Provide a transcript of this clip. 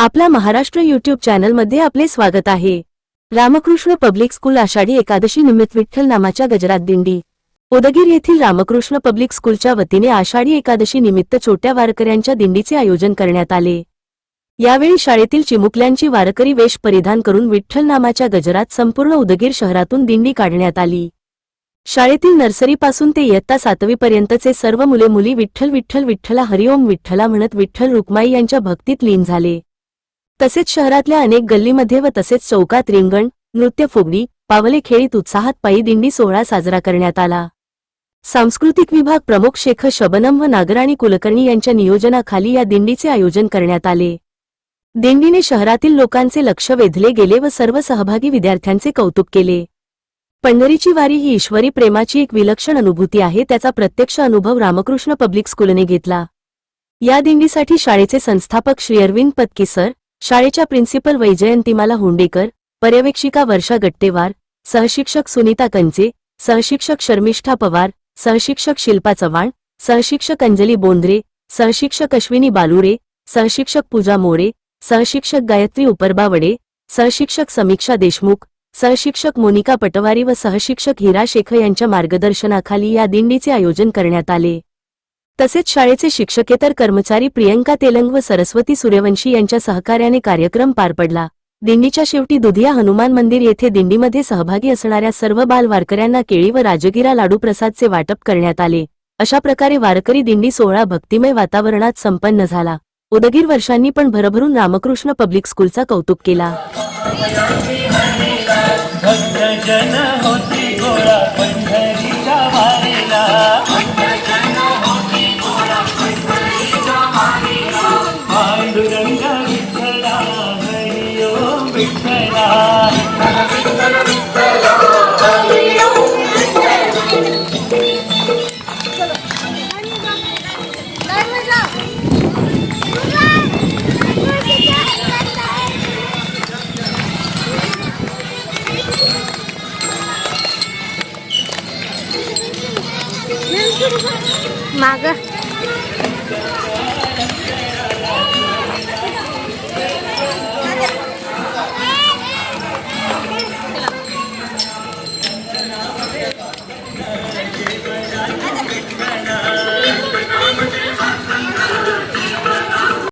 आपल्या महाराष्ट्र युट्यूब चॅनलमध्ये आपले स्वागत आहे. रामकृष्ण पब्लिक स्कूल आषाढी एकादशी निमित्त विठ्ठल नामाच्या गजरात दिंडी. उदगीर येथील रामकृष्ण पब्लिक स्कूलच्या वतीने आषाढी एकादशी निमित्त छोट्या वारकऱ्यांच्या दिंडीचे आयोजन करण्यात आले. यावेळी शाळेतील चिमुकल्यांची वारकरी वेश परिधान करून विठ्ठल नामाच्या गजरात संपूर्ण उदगीर शहरातून दिंडी काढण्यात आली. शाळेतील नर्सरीपासून ते इयत्ता सातवीपर्यंतचे सर्व मुले मुली विठ्ठल विठ्ठल विठ्ठला हरिओम विठ्ठला म्हणत विठ्ठल रुक्माई यांच्या भक्तीत लीन झाले. तसेच शहरातल्या अनेक गल्लीमध्ये व तसेच चौकात रिंगण नृत्य फुगडी पावले खेळीत उत्साहात पायी दिंडी सोहळा साजरा करण्यात आला. सांस्कृतिक विभाग प्रमुख शेख शबनम व नागराणी कुलकर्णी यांच्या नियोजनाखाली या दिंडीचे आयोजन करण्यात आले. दिंडीने शहरातील लोकांचे लक्ष वेधले गेले व सर्व सहभागी विद्यार्थ्यांचे कौतुक केले. पंढरीची वारी ही ईश्वरी प्रेमाची एक विलक्षण अनुभूती आहे त्याचा प्रत्यक्ष अनुभव रामकृष्ण पब्लिक स्कूलने घेतला. या दिंडीसाठी शाळेचे संस्थापक श्री अरविंद पत्की सर शाळेच्या प्रिन्सिपल वैजयंतीमाला हुंडेकर पर्यवेक्षिका वर्षा गट्टेवार सहशिक्षक सुनीता कंचे सहशिक्षक शर्मिष्ठा पवार सहशिक्षक शिल्पा चव्हाण सहशिक्षक अंजली बोंद्रे सहशिक्षक अश्विनी बालुरे सहशिक्षक पूजा मोरे सहशिक्षक गायत्री उपरबावडे सहशिक्षक समीक्षा देशमुख सहशिक्षक मोनिका पटवारी व सहशिक्षक हिरा शेख यांच्या मार्गदर्शनाखाली या दिंडीचे आयोजन करण्यात आले. तसेच शाळेचे शिक्षकेतर कर्मचारी प्रियंका तेलंग व सरस्वती सूर्यवंशी यांच्या सहकार्याने कार्यक्रम पार पडला. दिंडीच्या शेवटी दुधिया हनुमान मंदिर येथे दिंडीमध्ये सहभागी असणाऱ्या सर्व बाल वारकऱ्यांना केळी व राजगिरा लाडू प्रसादचे वाटप करण्यात आले. अशा प्रकारे वारकरी दिंडी सोहळा भक्तिमय वातावरणात संपन्न झाला. उदगीर वर्षांनी पण भरभरून रामकृष्ण पब्लिक स्कूलचा कौतुक केला. होती गोळा पंढरीच्या वारेला. Maga.